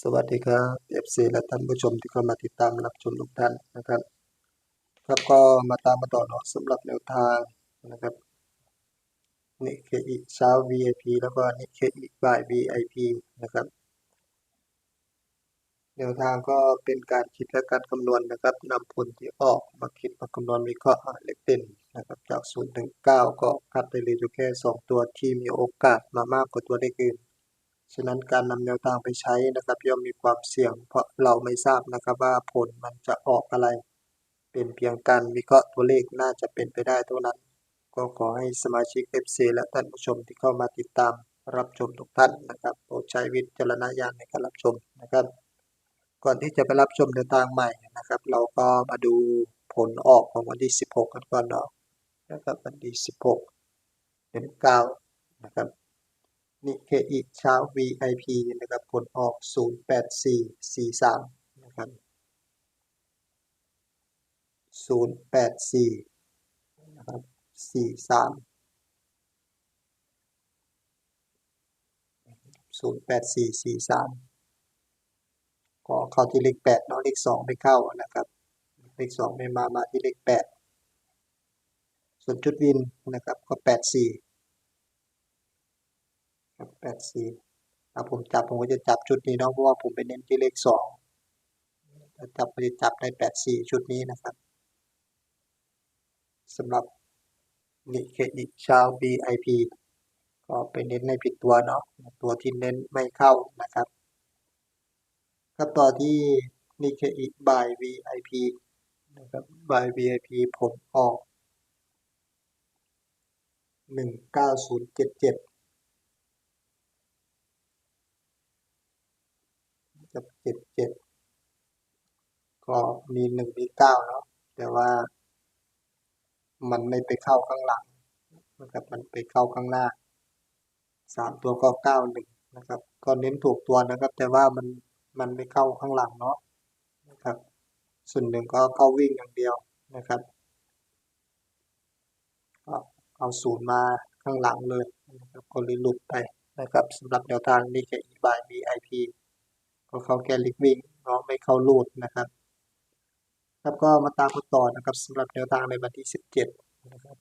สวัสดีครับ FC และท่านผู้ชมที่เข้ามาติดตามรับชมทุกท่านนะครับ ครับก็มาตามมาต่อเนาะสำหรับแนวทางนะครับนิเคอีเช้า VIP แล้วก็นิเคอีบ่าย VIP นะครับ แนวทางก็เป็นการคิดและการคำนวณนะครับนำผลที่ออกมาคิดมาคำนวณวิเคราะห์เลขเด่นนะครับจาก0ถึง9ก็คัดได้เลยอยู่แค่ 2 ตัวที่มีโอกาสมามากกว่าตัวเลขอื่น ฉะนั้นการนำแนวทางไปใช้นะครับย่อมมีความเสี่ยง เพราะเราไม่ทราบนะครับว่าผลมันจะออกอะไร เป็นเพียงการวิเคราะห์ตัวเลขน่าจะเป็นไปได้เท่านั้น ก็ขอให้สมาชิก FC และท่านผู้ชมที่เข้ามาติดตามรับชมทุกท่านนะครับโปรดใช้วิจารณญาณในการรับชมนะครับ ก่อนที่จะไปรับชมแนวทางใหม่นะครับ เราก็มาดูผลออกของวันที่ 16 กันก่อนเนาะนะครับวันที่ 16 เป็น9นะครับ นิเคอีเช้า VIP นะครับผลออก 08443 นะครับ 084 นะครับ 43 08443 ก็เข้าที่เลข8เนาะเลข2ไม่เข้านะครับ เลข2ไม่มามาที่เลข8ส่วนจุดวินนะครับก็ 84 แปดสี่ถ้าผมจับผมก็จะจับชุดนี้เนาะเพราะว่าผมไปเน้นที่เลขสองถ้าจับผมจะจับในแปดสี่ชุดนี้นะครับสำหรับนิเคอิชาวบีไอพีก็ไปเน้นในผิดตัวเนาะตัวที่เน้นไม่เข้านะครับครับต่อที่นิเคอิบายบีไอพีนะครับบายบีไอพีผมออกหนึ่งเก้าศูนย์เจ็ดเจ็ด จะเจ็บเจ็ดเจ็ดก็มีหนึ่งมีเก้าเนาะแต่ว่า มันไม่ไปเข้าข้างหลังนะครับมันไปเข้าข้างหน้าสามตัวก็เก้าหนึ่งนะครับ ก็เน้นถูกตัวนะครับ แต่ว่ามันมันไม่เข้าข้างหลังเนาะนะครับ ส่วนหนึ่งก็เข้าวิ่งอย่างเดียวนะครับก็เอาศูนย์มาข้างหลังเลยนะครับก็เลยหลุดไปนะครับสำหรับแนวทางนี้แค่อีบาย VIP ก็เข้าแกนลิกวิ่งเนาะไม่เข้าลูดนะครับ ครับก็มาตามกันต่อนะครับสำหรับแนวทางในวันที่ 17 นะครับ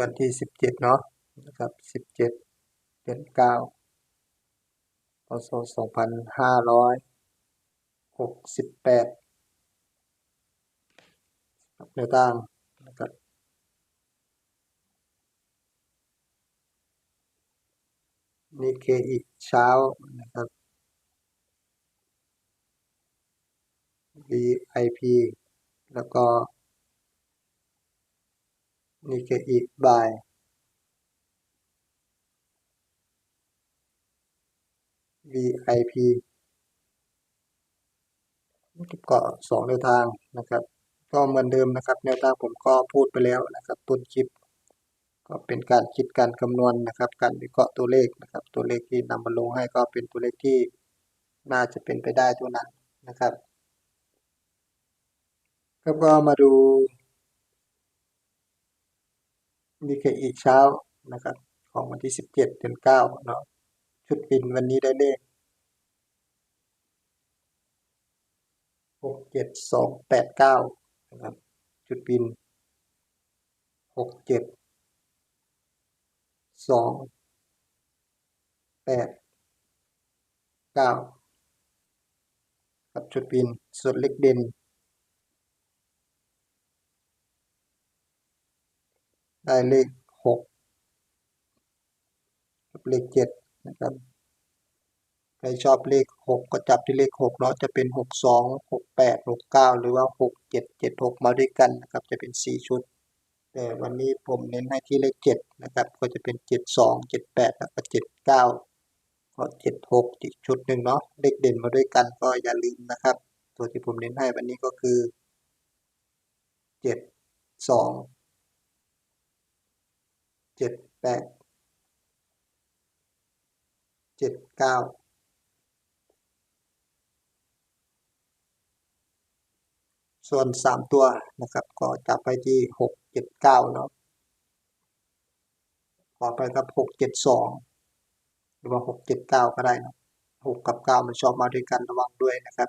วันที่17เจ็ดเนาะนะครับ17เจ็ดือนเก้า 9พศ2568ครับแนวทางนะครับนิเคอีกเช้านะครับ VIP แล้วก็นิเคอีกบ่าย VIP ก็สองแนวทางนะครับ ก็เหมือนเดิมนะครับ แนวทางผมก็พูดไปแล้วนะครับ ต้นคลิป ก็เป็นการคิดการคำนวณนะครับ การวิเคราะห์ตัวเลขนะครับ ตัวเลขที่นำมาลงให้ก็เป็นตัวเลขที่น่าจะเป็นไปได้ตัวนั้นนะครับครับก็มาดูนิเคอีเช้านะครับ ของวันที่ 17 เดือน9เนาะ ชุดบินวันนี้ได้เลขหกเจ็ดสองแปดเก้านะครับจุดบินหกเจ็ดสองแปดเก้าครับจุดบินส่วนเล็กเด่นได้เลขหกกับเลขเจ็ดนะครับ ใครชอบเลข 6 ก็จับที่เลข6เนาะจะเป็น 6 2 6 8 6 9 หรือว่า 6 7 7 6 มาด้วยกันนะครับจะเป็น 4 ชุด แต่วันนี้ผมเน้นให้ที่เลข 7 นะครับ ก็จะเป็น 7 2 7 8 แล้วก็7 9ก็7 6 อีกชุดหนึ่งเนาะเลขเด่นมาด้วยกันก็อย่าลืมนะครับ ตัวที่ผมเน้นให้วันนี้ก็คือ 7 2 7 8 7 9 ส่วนสามตัวนะครับ ก็จับไปที่หกเจ็ดเก้าเนาะขอไปกับหกเจ็ดสองหรือว่าหกเจ็ดเก้าก็ได้นะหกกับเก้ามันชอบมาด้วยกันระวังด้วยนะครับ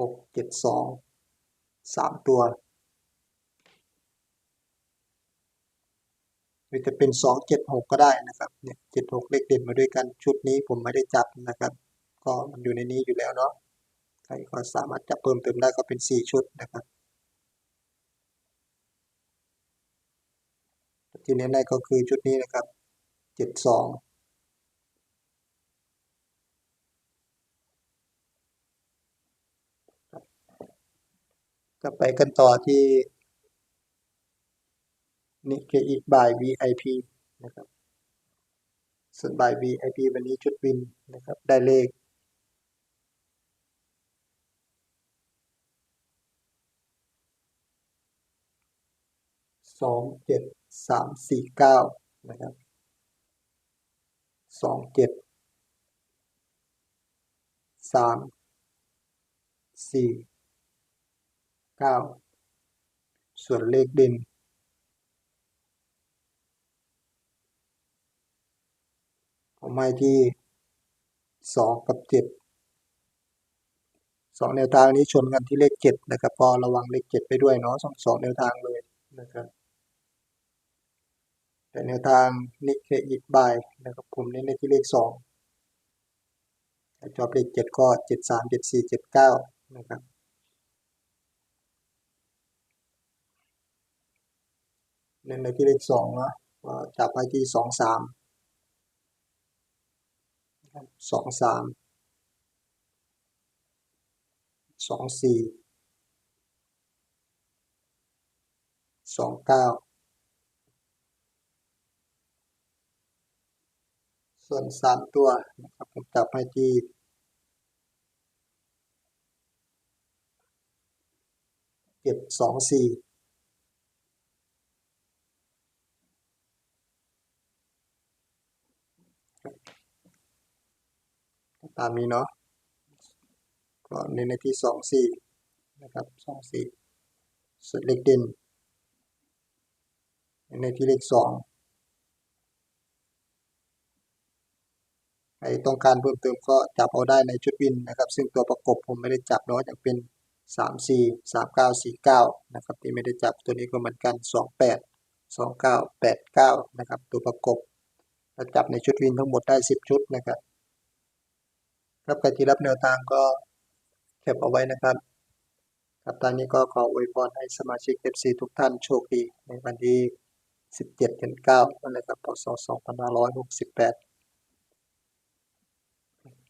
หกเจ็ดสองสามตัวหรือจะเป็นสองเจ็ดหกก็ได้นะครับเนี่ยเจ็ดหกเลขเด่นมาด้วยกันชุดนี้ผมไม่ได้จับนะครับ ก็มันอยู่ในนี้อยู่แล้วเนาะ ใครก็สามารถจับเพิ่มเติมได้ก็เป็นสี่ชุดนะครับที่เน้นได้ก็คือชุดนี้นะครับเจ็ดสองก็ไปกันต่อที่นิเคอีบาย VIP นะครับ ส่วนบาย VIP วันนี้ชุดวินนะครับ ได้เลข สองเจ็ดสามสี่เก้านะครับสองเจ็ดสามสี่เก้าส่วนเลขเด่นผมให้ที่สองกับเจ็ดสองแนวทางนี้ชนกันที่เลขเจ็ดนะครับ พอระวังเลขเจ็ดไปด้วยเนาะสองสองแนวทางเลยนะครับ แต่แนวทางนิเคอีกบายนะครับผมเน้นในที่เลขสองถ้าชอบเลขเจ็ดก็เจ็ดสามเจ็ดสี่เจ็ดเก้านะครับเน้นในที่เลขสองเนาะก็จับไปที่สองสามสองสามสองสี่สองเก้า ส่วนสามตัวนะครับผมจับให้ที่เจ็ดสองสี่ตามนี้เนาะก็เน้นในที่สองสี่นะครับสองสี่ส่วนเลขเด่นเน้นในที่เลขสอง ใครต้องการเพิ่มเติมก็จับเอาได้ในชุดวินนะครับ ซึ่งตัวประกบผมไม่ได้จับเนาะอย่างเป็นสามสี่สามเก้าสี่เก้านะครับที่ไม่ได้จับตัวนี้ก็เหมือนกันสองแปดสองเก้าแปดเก้านะครับตัวประกบถ้าจับในชุดวินทั้งหมดได้สิบชุดนะครับครับใครที่รับแนวทางก็เก็บเอาไว้นะครับครับตอนนี้ก็ขออวยพรให้สมาชิก FC ทุกท่านโชคดีในวันที่ 17เดือน9นั่นแหละครับพศ2568